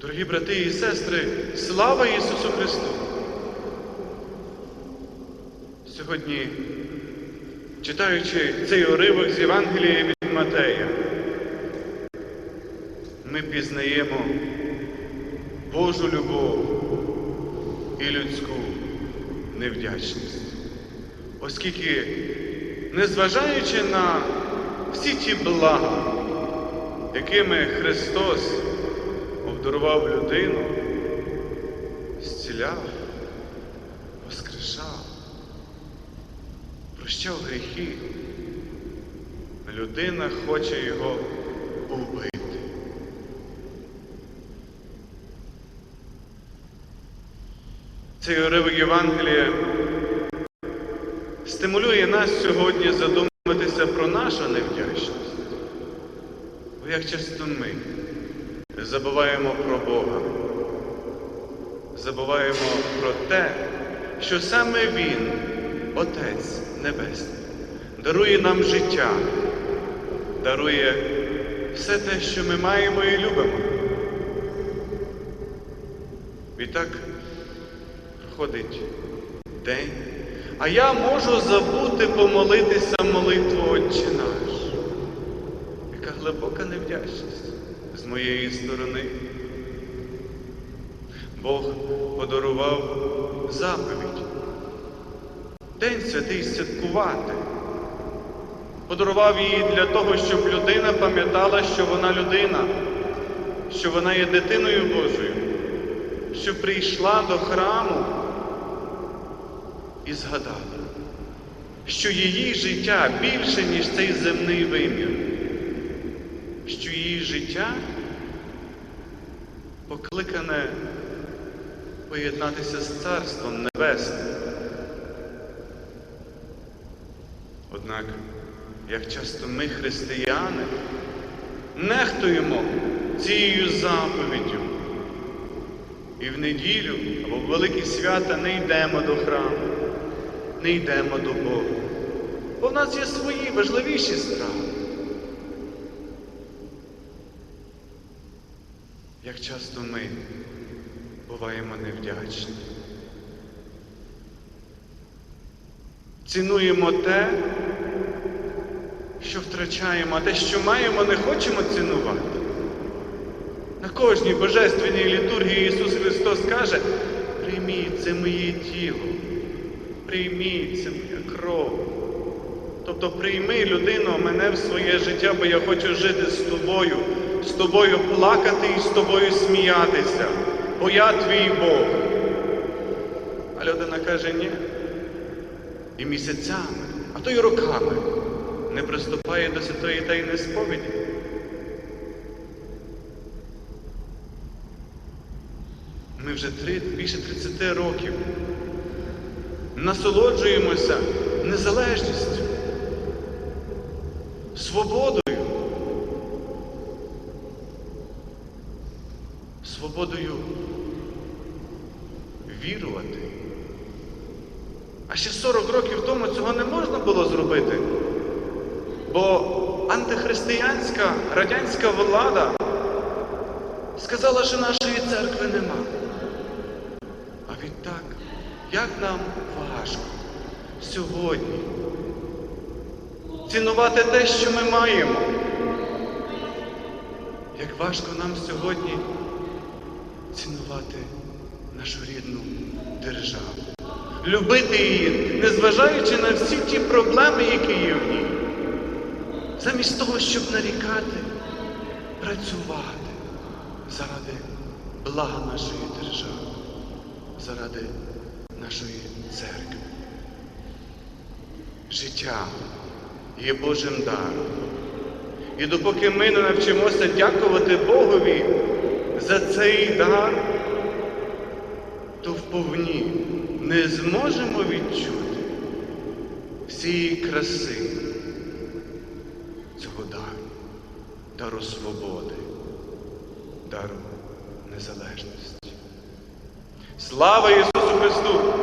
Дорогі брати і сестри, слава Ісусу Христу! Сьогодні, читаючи цей уривок з Євангелія від Матея, ми пізнаємо Божу любов і людську невдячність. Оскільки, незважаючи на всі ті блага, якими Христос обдарував людину, зціляв, воскрешав, прощав гріхи, людина хоче його убити. Цей уривок Євангелія стимулює нас сьогодні задуматися про нашу невдячність. Бо як часто ми забуваємо про Бога, забуваємо про те, що саме Він, Отець Небесний, дарує нам життя, дарує все те, що ми маємо і любимо. Відтак проходить день, а я можу забути помолитися молитву Отче наш. Яка глибока невдячність з моєї сторони. Бог подарував заповідь. День святий святкувати. Подарував її для того, щоб людина пам'ятала, що вона людина, що вона є дитиною Божою, що прийшла до храму і згадала, що її життя більше, ніж цей земний вимір, життя покликане поєднатися з Царством Небесним. Однак, як часто ми, християни, нехтуємо цією заповіддю і в неділю або в великі свята не йдемо до храму, не йдемо до Бога. Бо в нас є свої важливіші справи. Часто ми буваємо невдячні. Цінуємо те, що втрачаємо, а те, що маємо, не хочемо цінувати. На кожній божественній літургії Ісус Христос каже, прийміть це моє тіло, прийміть це моя кров. Тобто прийми людину мене в своє життя, бо я хочу жити з тобою, з тобою плакати і з тобою сміятися, бо я твій Бог. А людина каже, ні. І місяцями, а то й роками не приступає до святої тайної сповіді. Ми вже три, більше 30 років насолоджуємося незалежністю, свободою, свободою вірувати. А ще 40 років тому цього не можна було зробити, бо антихристиянська радянська влада сказала, що нашої церкви нема. А відтак, як нам важко сьогодні цінувати те, що ми маємо. Як важко нам сьогодні цінувати нашу рідну державу, любити її, незважаючи на всі ті проблеми, які є в ній. Замість того, щоб нарікати, працювати заради блага нашої держави, заради нашої церкви. Життя є Божим даром. І допоки ми не навчимося дякувати Богові за цей дар, то вповні не зможемо відчути всієї краси цього дару, дару свободи, дару незалежності. Слава Ісусу Христу!